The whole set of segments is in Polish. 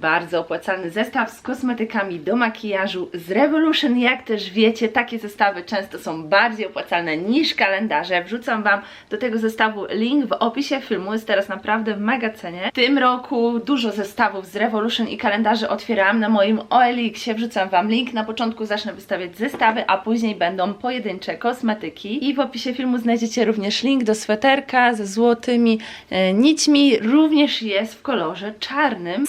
bardzo opłacalny zestaw z kosmetykami do makijażu z Revolution. Jak też wiecie, takie zestawy często są bardziej opłacalne niż kalendarze. Wrzucam Wam do tego zestawu link w opisie filmu. Jest teraz naprawdę w mega cenie. W tym roku dużo zestawów z Revolution i kalendarzy otwieram na moim OLX-ie. Wrzucam Wam link. Na początku zacznę wystawiać zestawy, a później będą pojedyncze kosmetyki. I w opisie filmu znajdziecie również link do sweterka ze złotymi e, nićmi. Również jest w kolorze czarnym.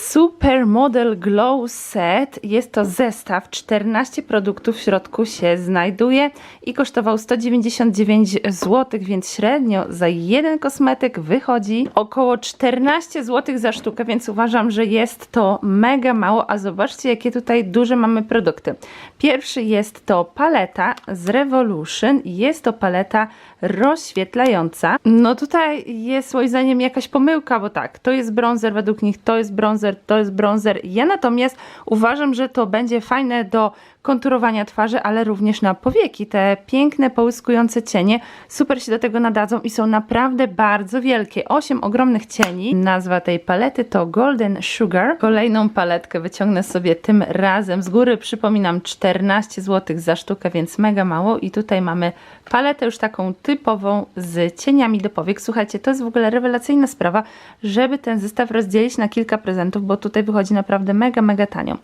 Supermodel Glow Set. Jest to zestaw. 14 produktów w środku się znajduje i kosztował 199 zł, więc średnio za jeden kosmetyk wychodzi około 14 zł za sztukę, więc uważam, że jest to mega mało. A zobaczcie, jakie tutaj duże mamy produkty. Pierwszy jest to paleta z Revolution. Jest to paleta rozświetlająca. No tutaj jest moim zdaniem jakaś pomyłka, bo tak, to jest bronzer, według nich to jest bronzer, to jest bronzer. Ja natomiast uważam, że to będzie fajne do konturowania twarzy, ale również na powieki. Te piękne, połyskujące cienie super się do tego nadadzą i są naprawdę bardzo wielkie. Osiem ogromnych cieni. Nazwa tej palety to Golden Sugar. Kolejną paletkę wyciągnę sobie tym razem z góry. Przypominam 14 zł za sztukę, więc mega mało. I tutaj mamy paletę już taką typową z cieniami do powiek. Słuchajcie, to jest w ogóle rewelacyjna sprawa, żeby ten zestaw rozdzielić na kilka prezentów, bo tutaj wychodzi naprawdę mega, mega tanio.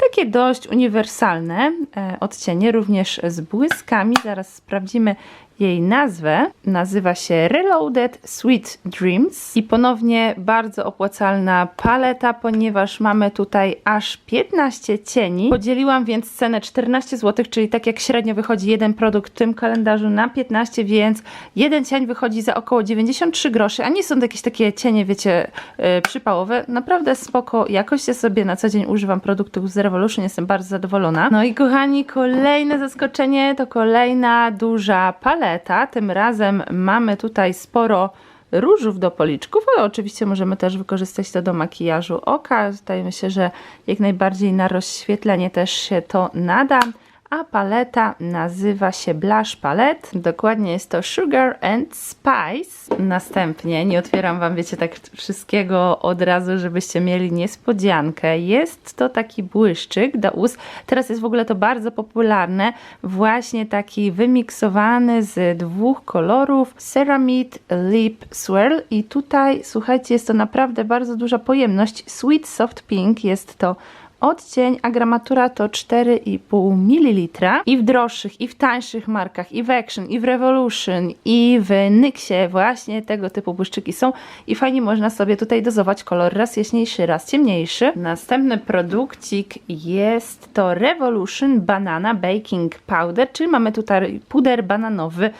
Takie dość uniwersalne e, odcienie, również z błyskami. Zaraz sprawdzimy jej nazwę. Nazywa się Reloaded Sweet Dreams i ponownie bardzo opłacalna paleta, ponieważ mamy tutaj aż 15 cieni. Podzieliłam więc cenę 14 zł, czyli tak jak średnio wychodzi jeden produkt w tym kalendarzu na 15, więc jeden cień wychodzi za około 93 groszy, a nie są to jakieś takie cienie, wiecie, yy, przypałowe. Naprawdę spoko jakość. Ja sobie na co dzień używam produktów z Revolution, jestem bardzo zadowolona. No i kochani, kolejne zaskoczenie to kolejna duża paleta. Tym razem mamy tutaj sporo różów do policzków, ale oczywiście możemy też wykorzystać to do makijażu oka. Tutaj myślę, że jak najbardziej na rozświetlenie też się to nada. A paleta nazywa się Blush Palette. Dokładnie jest to Sugar and Spice. Następnie, nie otwieram Wam, wiecie, tak wszystkiego od razu, żebyście mieli niespodziankę. Jest to taki błyszczyk do ust. Teraz jest w ogóle to bardzo popularne. Właśnie taki wymiksowany z dwóch kolorów. Ceramide Lip Swirl. I tutaj, słuchajcie, jest to naprawdę bardzo duża pojemność. Sweet Soft Pink jest to odcień, a gramatura to 4,5 ml. I w droższych, i w tańszych markach, i w Action, i w Revolution, i w Nixie właśnie tego typu błyszczyki są i fajnie można sobie tutaj dozować kolor raz jaśniejszy, raz ciemniejszy. Następny produkcik jest to Revolution Banana Baking Powder, czyli mamy tutaj puder bananowy,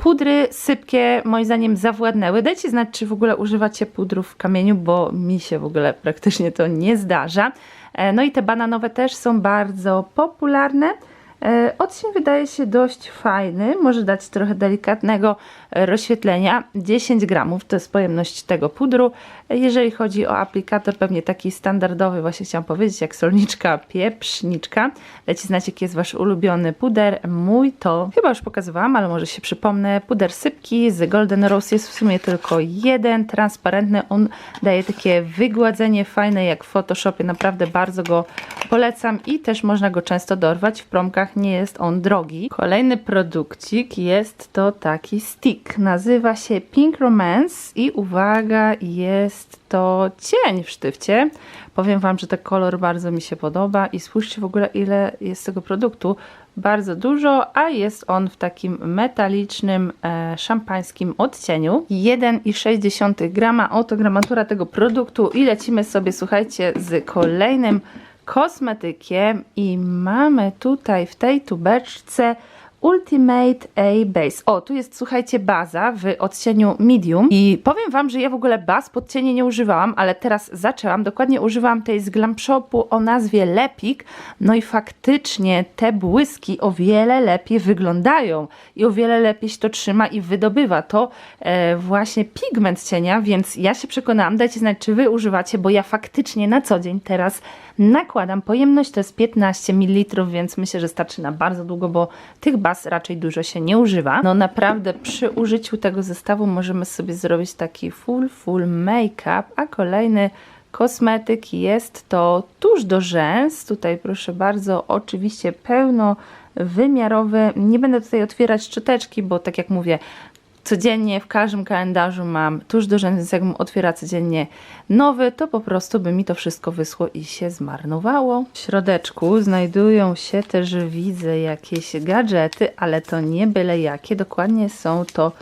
Pudry sypkie moim zdaniem zawładnęły. Dajcie znać, czy w ogóle używacie pudrów w kamieniu, bo mi się w ogóle praktycznie to nie zdarza. E, No i te bananowe też są bardzo popularne. E, Odcień wydaje się dość fajny, może dać trochę delikatnego e, rozświetlenia. 10 gramów to jest pojemność tego pudru. E, Jeżeli chodzi o aplikator, pewnie taki standardowy, właśnie chciałam powiedzieć, jak solniczka, pieprzniczka. Dajcie znać, jaki jest Wasz ulubiony puder. Mój to, chyba już pokazywałam, ale może się przypomnę, puder sypki z Golden Rose. Jest w sumie tylko jeden, transparentny. On daje takie wygładzenie fajne, jak w Photoshopie. Naprawdę bardzo go polecam i też można go często dorwać w promkach nie jest on drogi. Kolejny produkcik jest to taki stick. Nazywa się Pink Romance i uwaga, jest to cień w sztywcie. Powiem Wam, że ten kolor bardzo mi się podoba i spójrzcie w ogóle ile jest tego produktu. Bardzo dużo, a jest on w takim metalicznym, e, szampańskim odcieniu. 1,6 grama, oto gramatura tego produktu i lecimy sobie, słuchajcie, z kolejnym kosmetykiem i mamy tutaj w tej tubeczce Ultimate A Base. O, tu jest, słuchajcie, baza w odcieniu medium i powiem Wam, że ja w ogóle baz pod cienie nie używałam, ale teraz zaczęłam. Dokładnie używam tej z Glam Shopu o nazwie Lepik. No i faktycznie te błyski o wiele lepiej wyglądają i o wiele lepiej się to trzyma i wydobywa to e, właśnie pigment cienia, więc ja się przekonałam, dajcie znać, czy Wy używacie, bo ja faktycznie na co dzień teraz nakładam. Pojemność to jest 15 ml, więc myślę, że starczy na bardzo długo, bo tych baz raczej dużo się nie używa. No naprawdę przy użyciu tego zestawu możemy sobie zrobić taki full, full make-up, a kolejny kosmetyk. Jest to tuż do rzęs. Tutaj proszę bardzo, oczywiście pełnowymiarowy. Nie będę tutaj otwierać szczoteczki, bo tak jak mówię, codziennie w każdym kalendarzu mam tuż do rzęs, więc jakbym otwierała codziennie nowy, to po prostu by mi to wszystko wyschło i się zmarnowało. W środeczku znajdują się też, widzę, jakieś gadżety, ale to nie byle jakie. Dokładnie są to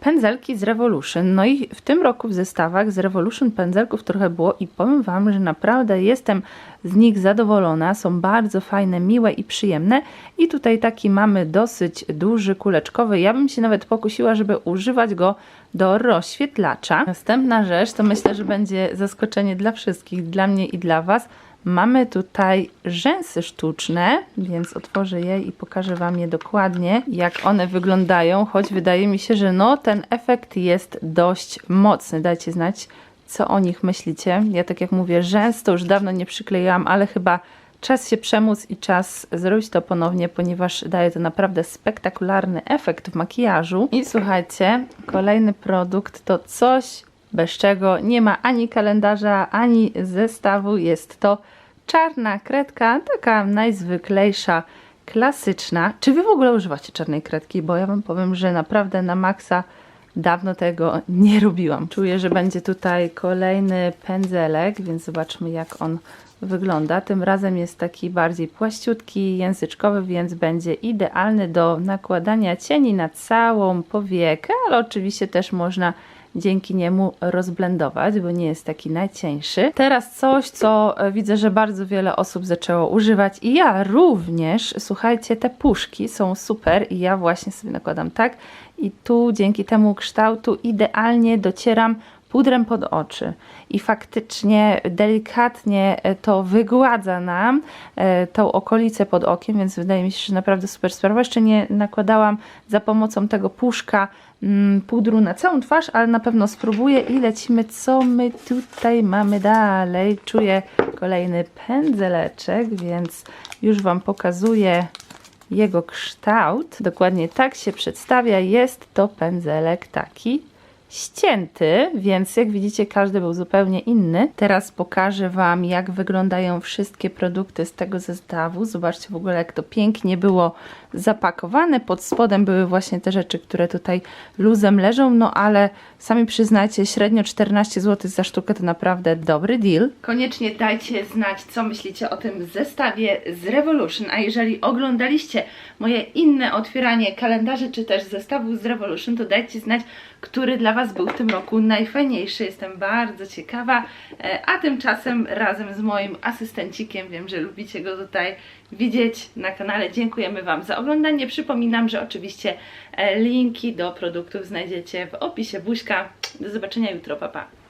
pędzelki z Revolution. No i w tym roku w zestawach z Revolution pędzelków trochę było i powiem Wam, że naprawdę jestem z nich zadowolona. Są bardzo fajne, miłe i przyjemne. I tutaj taki mamy dosyć duży, kuleczkowy. Ja bym się nawet pokusiła, żeby używać go do rozświetlacza. Następna rzecz to myślę, że będzie zaskoczenie dla wszystkich, dla mnie i dla Was. Mamy tutaj rzęsy sztuczne, więc otworzę je i pokażę Wam je dokładnie, jak one wyglądają, choć wydaje mi się, że no ten efekt jest dość mocny. Dajcie znać, co o nich myślicie. Ja tak jak mówię, rzęs to już dawno nie przyklejałam, ale chyba czas się przemóc i czas zrobić to ponownie, ponieważ daje to naprawdę spektakularny efekt w makijażu. I słuchajcie, kolejny produkt to coś, bez czego nie ma ani kalendarza, ani zestawu. Jest to czarna kredka, taka najzwyklejsza, klasyczna. Czy wy w ogóle używacie czarnej kredki? Bo ja wam powiem, że naprawdę na maksa dawno tego nie robiłam. Czuję, że będzie tutaj kolejny pędzelek, więc zobaczmy jak on wygląda. Tym razem jest taki bardziej płaściutki, języczkowy, więc będzie idealny do nakładania cieni na całą powiekę, ale oczywiście też można dzięki niemu rozblendować, bo nie jest taki najcieńszy. Teraz coś, co e, widzę, że bardzo wiele osób zaczęło używać i ja również. Słuchajcie, te puszki są super i ja właśnie sobie nakładam tak i tu dzięki temu kształtu idealnie docieram pudrem pod oczy i faktycznie delikatnie e, to wygładza nam e, tą okolicę pod okiem, więc wydaje mi się, że naprawdę super sprawa. Jeszcze nie nakładałam za pomocą tego puszka mm, pudru na całą twarz, ale na pewno spróbuję i lecimy, co my tutaj mamy dalej. Czuję kolejny pędzeleczek, więc już Wam pokazuję jego kształt. Dokładnie tak się przedstawia. Jest to pędzelek taki ścięty, więc jak widzicie każdy był zupełnie inny. Teraz pokażę Wam jak wyglądają wszystkie produkty z tego zestawu. Zobaczcie w ogóle jak to pięknie było zapakowane. Pod spodem były właśnie te rzeczy, które tutaj luzem leżą, no ale sami przyznajcie, średnio 14 zł za sztukę to naprawdę dobry deal. Koniecznie dajcie znać, co myślicie o tym zestawie z Revolution, a jeżeli oglądaliście moje inne otwieranie kalendarzy, czy też zestawu z Revolution, to dajcie znać, który dla Was był w tym roku najfajniejszy. Jestem bardzo ciekawa, E, a tymczasem razem z moim asystencikiem, wiem, że lubicie go tutaj widzieć na kanale. Dziękujemy Wam za oglądanie. Przypominam, że oczywiście e, linki do produktów znajdziecie w opisie buźka. Do zobaczenia jutro, pa pa!